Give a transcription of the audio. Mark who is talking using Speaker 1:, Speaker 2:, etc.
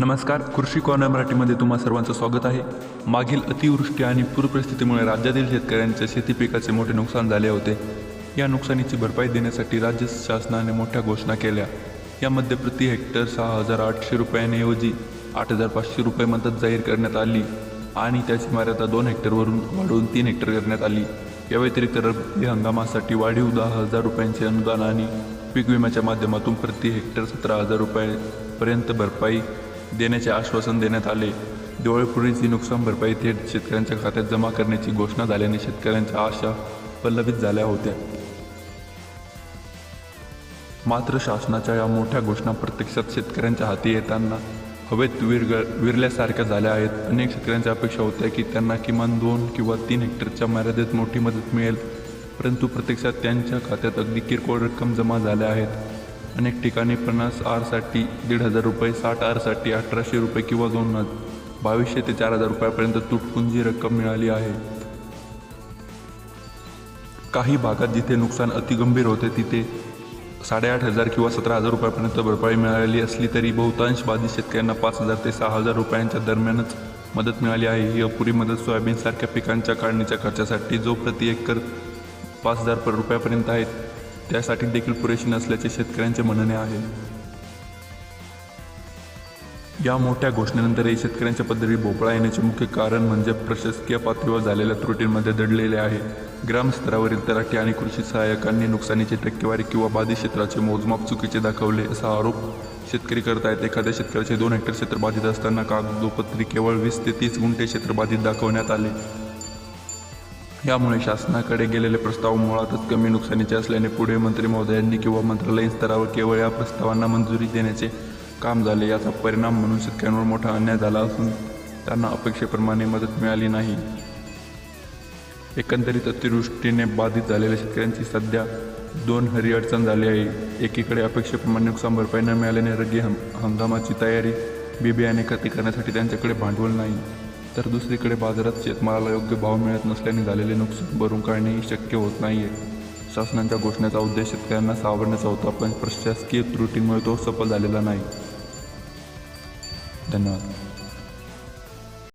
Speaker 1: नमस्कार कृषी कॉर्नर मराठीमध्ये तुम्हा सर्वांचं स्वागत आहे. मागील अतिवृष्टी आणि पूरपरिस्थितीमुळे राज्यातील शेतकऱ्यांच्या शेती पिकाचे मोठे नुकसान झाले होते. या नुकसानीची भरपाई देण्यासाठी राज्य शासनाने मोठ्या घोषणा केल्या. यामध्ये प्रति हेक्टर सहा हजार आठशे रुपयांऐवजी आठ हजार पाचशे रुपये मदत जाहीर करण्यात आली आणि त्याची मर्यादा दोन हेक्टरवरून वाढवून तीन हेक्टर करण्यात आली. या व्यतिरिक्त रब्बी हंगामासाठी वाढीव दहा हजार रुपयांचे अनुदान आणि पीक विम्याच्या माध्यमातून प्रति हेक्टर सतरा हजार रुपयापर्यंत भरपाई देण्याचे आश्वासन देण्यात आले. दिवाळीपूर्वीची नुकसान भरपाई थेट शेतकऱ्यांच्या खात्यात जमा करण्याची घोषणा झाल्याने शेतकऱ्यांच्या आशा पल्लवित झाल्या होत्या. मात्र शासनाच्या या मोठ्या घोषणा प्रत्यक्षात शेतकऱ्यांच्या हाती येताना हवेत विरग विरल्यासारख्या झाल्या आहेत. अनेक शेतकऱ्यांच्या अपेक्षा होत्या की त्यांना किमान दोन किंवा तीन हेक्टरच्या मर्यादेत मोठी मदत मिळेल. परंतु प्रत्यक्षात त्यांच्या खात्यात अगदी किरकोळ रक्कम जमा झाल्या आहेत. अनेक ठिकाणी पन्नास आरसाठी दीड हजार रुपये साठ आरसाठी अठराशे रुपये किंवा दोन हजार बावीसशे ते चार हजार रुपयापर्यंत तुटपुंजी रक्कम मिळाली आहे. काही भागात जिथे नुकसान अतिगंभीर होते तिथे साडेआठ हजार किंवा सतरा हजार रुपयापर्यंत भरपाई मिळाली असली तरी बहुतांश बाधित शेतकऱ्यांना पाच हजार ते सहा हजार रुपयांच्या दरम्यानच मदत मिळाली आहे. ही अपुरी मदत सोयाबीनसारख्या पिकांच्या काढणीच्या खर्चासाठी जो प्रति एकर पाच हजार रुपयापर्यंत आहेत त्यासाठी देखील पुरेशी नसल्याचे शेतकऱ्यांचे म्हणणे आहे. या मोठ्या घोषणेनंतरही शेतकऱ्यांच्या पद्धती भोपळा येण्याचे मुख्य कारण म्हणजे प्रशासकीय पातळीवर झालेल्या त्रुटींमध्ये दडलेले आहे. ग्रामस्तरावरील तलाठी आणि कृषी सहाय्यकांनी नुकसानीची टक्केवारी किंवा बाधित क्षेत्राचे मोजमाप चुकीचे दाखवले असा आरोप शेतकरी करत आहेत एखाद्या शेतकऱ्याचे दोन हेक्टर क्षेत्र बाधित असताना कागदोपत्री केवळ वीस ते तीस गुंठे क्षेत्र बाधित दाखवण्यात आले. यामुळे शासनाकडे गेलेले प्रस्ताव मुळातच कमी नुकसानीचे असल्याने पुढे मंत्री महोदयांनी किंवा मंत्रालयीन स्तरावर केवळ या प्रस्तावांना मंजुरी देण्याचे काम झाले. याचा परिणाम म्हणून शेतकऱ्यांवर मोठा अन्याय झाला असून त्यांना अपेक्षेप्रमाणे मदत मिळाली नाही. एकंदरीत अतिवृष्टीने बाधित झालेल्या शेतकऱ्यांची सध्या दोन हरी अडचण झाली आहे. एकीकडे अपेक्षेप्रमाणे नुकसान भरपाई न मिळाल्याने रग्गी हंगामाची तयारी बी बियाणे खती करण्यासाठी त्यांच्याकडे भांडवल नाही. तर दुसरीकडे बाजारात शेतमालाला योग्य भाव मिळत नसल्याने झालेले नुकसान भरून काढणेही शक्य होत नाही आहे शासनाच्या घोषणेचा उद्देश शेतकऱ्यांना सावरण्याचा होता पण प्रशासकीय त्रुटींमुळे तो सफल झालेला नाही. धन्यवाद.